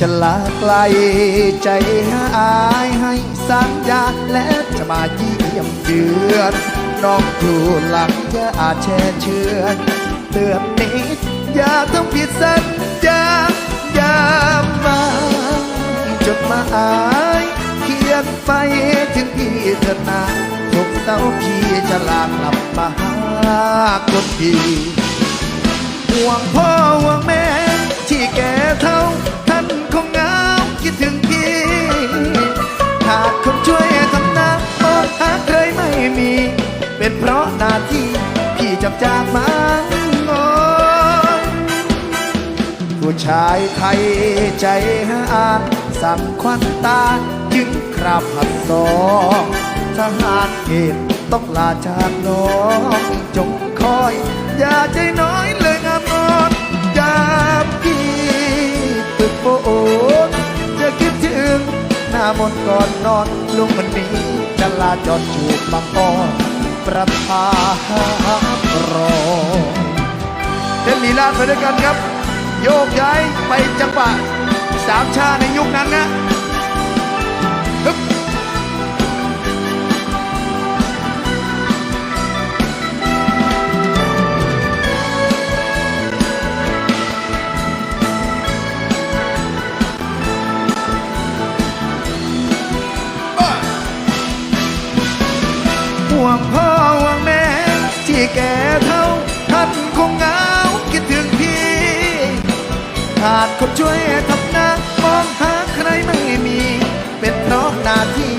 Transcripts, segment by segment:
จะลาไกลใจหายให้สัญญาและจะมาเยี่ยมเยือนน้องอยู่หลังอย่าอาจแช่เชือนเตือนนิดอย่าทำผิดสัญญาอย่ามาจดมาอายเขียนไปถึงพี่เถิดนาทุกเสาพี่จะลากลับมาหาคนดีห่วงพ่อห่วงแม่ เป็นเพราะหน้าที่พี่จับจากมังอยผู้ชายไทยใจหาสั่งควันตาจึงคราบผัดสองทหารเกณฑ์ต้องลาจากน้องจงคอย อย่าใจน้อยเลยงามงอนยามพี่ตึกโปดจะคิดถึงหน้ามนก่อนนอนลุงมันนี้จะลาจอดจูบบางอ้อ ประพารอเต้นลีลาไปด้วยกันครับ โยกย้ายไปจังหวะสามชาในยุคนั้นนะฮึบ วงพ่อห่วงแม่ ที่แก่เท่าท่านคงเหงาคิดถึงพี่ขาดคนช่วยทำนามองหาใครไม่มี เป็นเพราะหน้าที่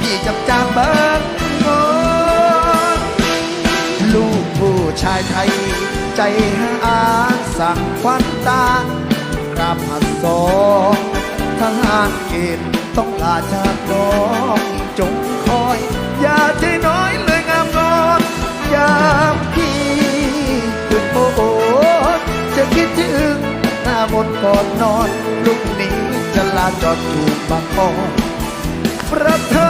พี่จับจางบ้านงอนลูกผู้ชายไทย ใจหาสั่งควันตากราบหัดสองทหารเกณฑ์ต้องลาจากน้องจง จะคิดถึงหน้าหมดก่อนนอนลุกหนีจะลาจอดถูกมากคอประเธอ